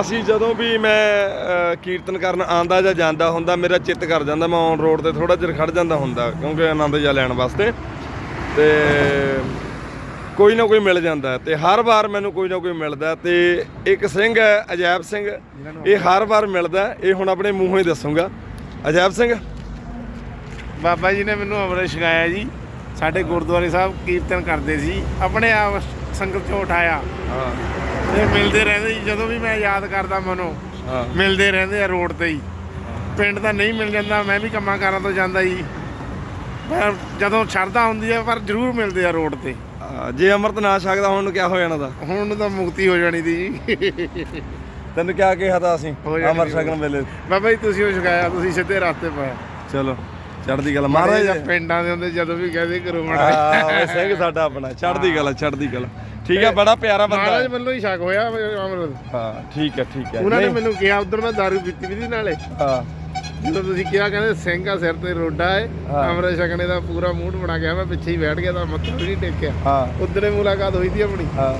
ਅਸੀਂ ਜਦੋਂ ਵੀ ਮੈਂ ਕੀਰਤਨ ਕਰਨ ਆਂਦਾ ਜਾਂ ਜਾਂਦਾ ਹੁੰਦਾ ਮੇਰਾ ਚਿੱਤ ਕਰ ਜਾਂਦਾ ਮੈਂ ਔਨ ਰੋਡ ਤੇ ਥੋੜਾ ਜਿਹਾ ਖੜ ਜਾਂਦਾ ਹੁੰਦਾ ਕਿਉਂਕਿ ਆਨੰਦ ਜਾ ਲੈਣ ਵਾਸਤੇ। ਤੇ ਕੋਈ ਨਾ ਕੋਈ ਮਿਲ ਜਾਂਦਾ ਤੇ ਹਰ ਵਾਰ ਮੈਨੂੰ ਕੋਈ ਨਾ ਕੋਈ ਮਿਲਦਾ ਤੇ ਇੱਕ ਸਿੰਘ ਹੈ ਅਜੈਬ ਸਿੰਘ। ਇਹ ਹਰ ਵਾਰ ਮਿਲਦਾ। ਇਹ ਹੁਣ ਆਪਣੇ ਮੂੰਹੋਂ ਹੀ ਦੱਸੂਗਾ। ਅਜੈਬ ਸਿੰਘ। ਬਾਬਾ ਜੀ ਨੇ ਮੈਨੂੰ ਅੰਮ੍ਰਿਤ ਛਕਾਇਆ ਜੀ। ਸਾਡੇ ਗੁਰਦੁਆਰੇ ਸਾਹਿਬ ਕੀਰਤਨ ਕਰਦੇ ਸੀ। ਆਪਣੇ ਆਪ ਸੰਗਤ ਚੋਂ ਉਠਾਇਆ। ਹਾਂ। ਤੇ ਮਿਲਦੇ ਰਹਿੰਦੇ ਜੀ ਜਦੋਂ ਵੀ ਮੈਂ ਯਾਦ ਕਰਦਾ ਮਨੋਂ ਹਾਂ। ਮਿਲਦੇ ਰਹਿੰਦੇ ਆ ਰੋਡ ਤੇ ਹੀ। ਪਿੰਡ ਤਾਂ ਨਹੀਂ ਮਿਲ ਜਾਂਦਾ ਮੈਂ ਵੀ ਕੰਮਾਂ ਕਾਰਾਂ ਤੋਂ ਜਾਂਦਾ ਜੀ। ਪਰ ਜਦੋਂ ਸ਼ਰਧਾ ਹੁੰਦੀ ਹੈ ਪਰ ਜ਼ਰੂਰ ਮਿਲਦੇ ਆ ਰੋਡ ਤੇ। ਜੇ ਅੰਮ੍ਰਿਤ ਨਾ ਛਕਦਾ ਹੁਣ ਨੂੰ ਕਿਆ ਹੋ ਜਾਣਾ ਦਾ ਹੁਣ ਤਾਂ ਮੁਕਤੀ ਹੋ ਜਾਣੀ ਦੀ ਜੀ। ਤੈਨੂੰ ਕਿਆ ਕਿਹਾ ਤਾਂ ਅਸੀਂ ਹੋ ਛਕਣ ਵੇਲੇ? ਬਾਬਾ ਜੀ ਤੁਸੀਂ ਉਹ ਛਕਾਇਆ ਤੁਸੀਂ ਸਿੱਧੇ ਰਸਤੇ ਪਾਇਆ। ਚਲੋ ਚੜ੍ਹਦੀ ਗੱਲ ਮਹਾਰਾਜ ਪਿੰਡਾਂ ਦੇ ਹੁੰਦੇ ਜਦੋਂ ਵੀ ਕਹਦੇ ਕਰੋ ਹਾਂ ਓਏ ਸਿੰਘ ਸਾਡਾ ਆਪਣਾ ਚੜ੍ਹਦੀ ਗੱਲ ਆ, ਚੜ੍ਹਦੀ ਗੱਲ ਠੀਕ ਹੈ ਬੜਾ ਪਿਆਰਾ ਬੰਦਾ ਮਹਾਰਾਜ ਹੈ। ਵੱਲੋਂ ਹੀ ਛਕ ਹੋਇਆ ਅੰਮ੍ਰਿਤ ਹਾਂ ਠੀਕ ਹੈ ਠੀਕ ਹੈ ਉਹਨਾਂ ਨੇ ਨਹੀਂ, ਮੈਨੂੰ ਕਿਹਾ ਉਧਰ ਮੈਂ ਦਾਰੂ ਪੀਤੀ ਵੀ ਸੀ ਨਾਲੇ। ਹਾਂ। ਜਦੋਂ ਤੁਸੀਂ ਕਿਹਾ ਕਹਿੰਦੇ ਸਿੰਘ ਆ ਸਿਰ ਤੇ ਰੋਡਾ ਹੈ ਹਾਂ। ਅੰਮ੍ਰਿਤ ਛਕਣੇ ਦਾ ਪੂਰਾ ਮੂਡ ਬਣਾ ਗਿਆ ਮੈਂ ਪਿੱਛੇ ਹੀ ਬੈਠ ਗਿਆ ਤਾਂ ਮੱਥਾ ਵੀ ਨਹੀਂ ਟੇਕਿਆ। ਹਾਂ। ਉਧਰੇ ਮੁਲਾਕਾਤ ਹੋਈ ਸੀ ਆਪਣੀ। ਹਾਂ।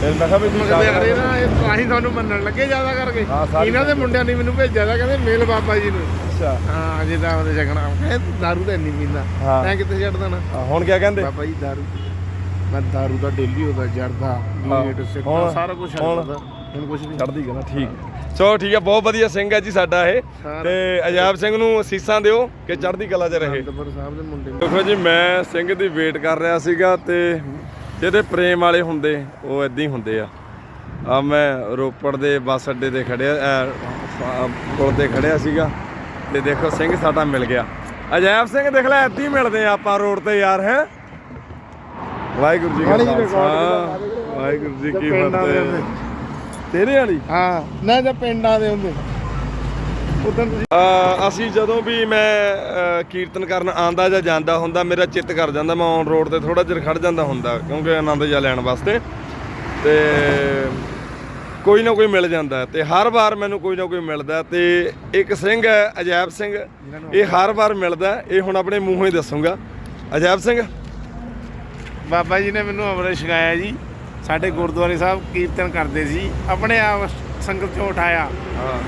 ਫਿਰ ਮੈਂ ਕਿਹਾ ਵੀ ਮੈਂ ਤੂੰ ਕਹਿੰਦੇ ਛਕ ਯਾਰ ਇਹ ਨਾ ਇਹ ਤਾਂ ਹੀ ਤੁਹਾਨੂੰ ਮੰਨਣ ਲੱਗੇ ਜ਼ਿਆਦਾ ਕਰਕੇ। ਹਾਂ, ਸਾਰੀ ਇਹਨਾਂ ਦੇ ਮੁੰਡਿਆਂ ਨੇ ਮੈਨੂੰ ਭੇਜਿਆ ਤਾਂ ਕਹਿੰਦੇ ਮਿਲ ਬਾਬਾ ਜੀ ਨੂੰ। ਅੱਛਾ। ਹਾਂ ਅਜੇ ਤਾਂ ਉਹਦੇ ਛਕਣਾ ਕਹਿੰਦੇ ਦਾਰੂ ਤਾਂ ਨਹੀਂ ਪੀਂਦਾ। ਹਾਂ। ਮੈਂ ਕਿੱਥੇ ਛੱਡ ਦੇਣਾ? ਹਾਂ, ਹੁਣ ਕਿਆ ਕਹਿੰਦੇ? ਬਾਬਾ ਜੀ ਦਾਰੂ ਮੈਂ ਦਾਰੂ ਦਾ ਡੇਲੀ ਉਹਦਾ ਜਰਦਾ। ਮੀਟ ਸਿੱਕਾ ਹੁਣ- ਸਾਰਾ ਕੁਝ ਹੁਣ- ਛੱਡਦਾ ਹੁਣ ਕੁਝ ਨਹੀਂ। ਚੜ੍ਹਦੀ ਆ, ਠੀਕ। ਚਲੋ ਠੀਕ ਹੈ ਬਹੁਤ ਵਧੀਆ ਸਿੰਘ ਹੈ ਜੀ ਸਾਡਾ ਇਹ। ਤੇ ਅਜਾਬ ਸਿੰਘ ਨੂੰ ਅਸੀਸਾਂ ਦਿਓ ਕਿ ਚੜ੍ਹਦੀ ਕਲਾ 'ਚ ਰਹੇ। ਅਨੰਦਪੁਰ ਸਾਹਿਬ ਦੇ ਮੁੰਡੇ। ਨੂੰ ਦੇਖੋ ਜੀ ਮੈਂ ਸਿੰਘ ਦੀ ਵੇਟ ਕਰ ਰਿਹਾ ਸੀਗਾ ਤੇ ਜਿਹੜੇ ਪ੍ਰੇਮ ਵਾਲੇ ਹੁੰਦੇ ਉਹ ਇਦਾਂ ਹੀ ਹੁੰਦੇ ਆ। ਆ ਮੈਂ ਰੋਪੜ ਦੇ ਬੱਸ ਅੱਡੇ ਤੇ ਖੜਿਆ ਅਹ, ਫ- ਪੁਲ ਤੇ ਖੜਿਆ ਸੀਗਾ। ਤੇ ਦੇਖੋ ਸਿੰਘ ਸਾਡਾ ਮਿਲ ਗਿਆ। ਅਜੈਬ ਸਿੰਘ ਦੇਖ ਲੈ ਏਦਾਂ ਹੀ ਮਿਲਦੇ ਆ ਆਪਾਂ ਰੋਡ ਤੇ ਯਾਰ ਹੈ। ਵਾਹਿਗੁਰੂ ਜੀ ਕਾ ਖਾਲਸਾ। ਵਾਹਿਗੁਰੂ ਜੀ ਕੀ ਫਤਿਹ। ਤੇਰੇ ਵਾਲੀ? ਹਾਂ। ਨਾ ਜਾਂ ਪਿੰਡਾਂ ਦੇ ਹੁੰਦੇ। ਉਦੋਂ ਅਸੀਂ ਜਦੋਂ ਵੀ ਮੈਂ ਕੀਰਤਨ ਕਰਨ ਆਂਦਾ ਜਾਂ ਜਾਂਦਾ ਹੁੰਦਾ ਮੇਰਾ ਚਿੱਤ ਕਰ ਜਾਂਦਾ ਮੈਂ ਔਨ ਰੋਡ ਤੇ ਥੋੜਾ ਜਿਹਾ ਖੜ ਜਾਂਦਾ ਹੁੰਦਾ ਕਿਉਂਕਿ ਆਨੰਦ ਜਾ ਲੈਣ ਵਾਸਤੇ। ਤੇ ਕੋਈ ਨਾ ਕੋਈ ਮਿਲ ਜਾਂਦਾ ਤੇ ਹਰ ਵਾਰ ਮੈਨੂੰ ਕੋਈ ਨਾ ਕੋਈ ਮਿਲਦਾ ਤੇ ਇੱਕ ਸਿੰਘ ਹੈ ਅਜੈਬ ਸਿੰਘ। ਇਹ ਹਰ ਵਾਰ ਮਿਲਦਾ। ਇਹ ਹੁਣ ਆਪਣੇ ਮੂੰਹੋਂ ਹੀ ਦੱਸੂਗਾ। ਅਜੈਬ ਸਿੰਘ? ਬਾਬਾ ਜੀ ਨੇ ਮੈਨੂੰ ਅੰਮ੍ਰਿਤ ਛਕਾਇਆ ਜੀ। ਸਾਡੇ ਗੁਰਦੁਆਰੇ ਸਾਹਿਬ ਕੀਰਤਨ ਕਰਦੇ ਸੀ। ਆਪਣੇ ਆਪ ਸੰਗਤ ਚੋਂ ਉਠਾਇਆ। ਹਾਂ।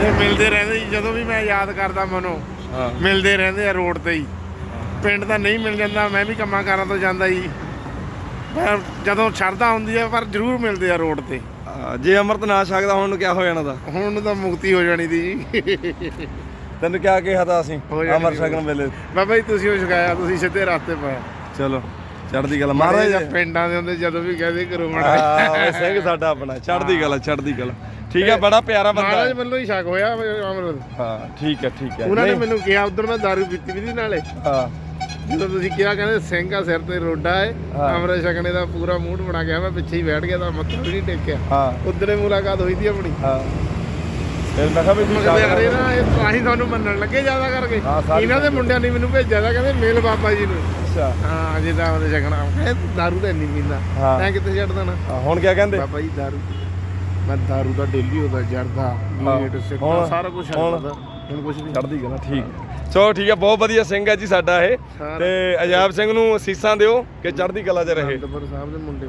ਤੇ ਮਿਲਦੇ ਰਹਿੰਦੇ ਜੀ ਜਦੋਂ ਵੀ ਮੈਂ ਯਾਦ ਕਰਦਾ ਮਨੋਂ ਹਾਂ। ਮਿਲਦੇ ਰਹਿੰਦੇ ਆ ਰੋਡ ਤੇ ਹੀ। ਪਿੰਡ ਤਾਂ ਨਹੀਂ ਮਿਲ ਜਾਂਦਾ ਮੈਂ ਵੀ ਕੰਮਾਂ ਕਾਰਾਂ ਤੋਂ ਜਾਂਦਾ ਜੀ। ਪਰ ਜਦੋਂ ਸ਼ਰਧਾ ਹੁੰਦੀ ਹੈ ਪਰ ਜ਼ਰੂਰ ਮਿਲਦੇ ਆ ਰੋਡ ਤੇ। ਜੇ ਅੰਮ੍ਰਿਤ ਨਾ ਛਕਦਾ ਹੁਣ ਨੂੰ ਕਿਆ ਹੋ ਜਾਣਾ ਦਾ ਹੁਣ ਤਾਂ ਮੁਕਤੀ ਹੋ ਜਾਣੀ ਦੀ ਜੀ। ਤੈਨੂੰ ਕਿਆ ਕਿਹਾ ਤਾਂ ਅਸੀਂ? ਹੋ ਛਕਣ ਵੇਲੇ। ਬਾਬਾ ਜੀ ਤੁਸੀਂ ਉਹ ਛਕਾਇਆ ਤੁਸੀਂ ਸਿੱਧੇ ਰਸਤੇ ਪਾਇਆ। ਚਲੋ। ਚੜ੍ਹਦੀ ਗੱਲ ਮਹਾਰਾਜ ਪਿੰਡਾਂ ਦੇ ਹੁੰਦੇ ਜਦੋਂ ਵੀ ਕਹਦੇ ਕਰੋ ਮੜਾ ਸਿੰਘ ਸਾਡਾ ਆਪਣਾ ਚੜ੍ਹਦੀ ਗੱਲ ਆ, ਚੜ੍ਹਦੀ ਗੱਲ ਠੀਕ ਹੈ ਬੜਾ ਪਿਆਰਾ ਬੰਦਾ। ਮਹਾਰਾਜ। ਵੱਲੋਂ ਹੀ ਛਕ ਹੋਇਆ ਅੰਮ੍ਰਿਤ। ਹਾਂ ਠੀਕ ਹੈ ਠੀਕ ਹੈ ਉਹਨਾਂ ਨੇ ਮੈਨੂੰ ਕਿਹਾ ਉਧਰ ਮੈਂ ਦਾਰੂ ਪੀਤੀ ਵੀ ਸੀ ਨਾਲੇ। ਹਾਂ। ਜਦੋਂ ਤੁਸੀਂ ਕਿਹਾ ਕਹਿੰਦੇ ਸਿੰਘ ਆ ਸਿਰ ਤੇ ਰੋਡਾ ਹੈ ਹਾਂ। ਅੰਮ੍ਰਿਤ ਛਕਣੇ ਦਾ ਪੂਰਾ ਮੂਡ ਬਣਾ ਗਿਆ ਮੈਂ ਪਿੱਛੇ ਹੀ ਬੈਠ ਗਿਆ ਤਾਂ ਮੱਥਾ ਵੀ ਨਹੀਂ ਟੇਕਿਆ। ਹਾਂ। ਉਧਰੇ ਮੁਲਾਕਾਤ ਹੋਈ ਸੀ ਆਪਣੀ। ਹਾਂ। ਫਿਰ ਮੈਂ ਕਿਹਾ ਵੀ ਤੂੰ ਮੈਂ ਕਹਿੰਦੇ ਯਾਰ ਛਕ ਇਹ ਨਾ ਇਹ ਤਾਂ ਹੀ ਤੁਹਾਨੂੰ ਮੰਨਣ ਲੱਗੇ ਜ਼ਿਆਦਾ ਕਰਕੇ। ਹਾਂ, ਸਾਰੀ ਇਹਨਾਂ ਦੇ ਮੁੰਡਿਆਂ ਨੇ ਮੈਨੂੰ ਭੇਜਿਆ ਤਾਂ ਕਹਿੰਦੇ ਮਿਲ ਬਾਬਾ ਜੀ ਨੂੰ। ਅੱਛਾ। ਹਾਂ ਅਜੇ ਤਾਂ ਉਹਦੇ ਛਕਣਾ ਕਹਿੰਦੇ ਦਾਰੂ ਤਾਂ ਨਹੀਂ ਪੀਂਦਾ। ਹਾਂ। ਮੈਂ ਕਿੱਥੇ ਛੱਡ ਦੇਣਾ? ਹਾਂ, ਹੁਣ ਕਿਆ ਕਹਿੰਦੇ? ਬਾਬਾ ਜੀ ਦਾਰੂ। ਮੈਂ ਦਾਰੂ ਦਾ ਡੇਲੀ ਉਹਦਾ ਜਰਦਾ। ਮੀਟ ਸਿੱਕਾ ਹੁਣ- ਸਾਰਾ ਕੁਝ ਹੁਣ- ਛੱਡਦਾ ਹੁਣ ਕੁਝ ਨਹੀਂ। ਚੜ੍ਹਦੀ ਆ, ਠੀਕ। ਹੈ ਚਲੋ ਠੀਕ ਹੈ ਬਹੁਤ ਵਧੀਆ ਸਿੰਘ ਹੈ ਜੀ ਸਾਡਾ ਇਹ। ਸਾਰਾ- ਤੇ ਅਜਾਬ ਸਿੰਘ ਨੂੰ ਅਸੀਸਾਂ ਦਿਓ ਕਿ ਚੜ੍ਹਦੀ ਕਲਾ 'ਚ ਰਹੇ। ਅਨੰਦਪੁਰ ਸਾਹਿਬ ਦੇ ਮੁੰਡੇ।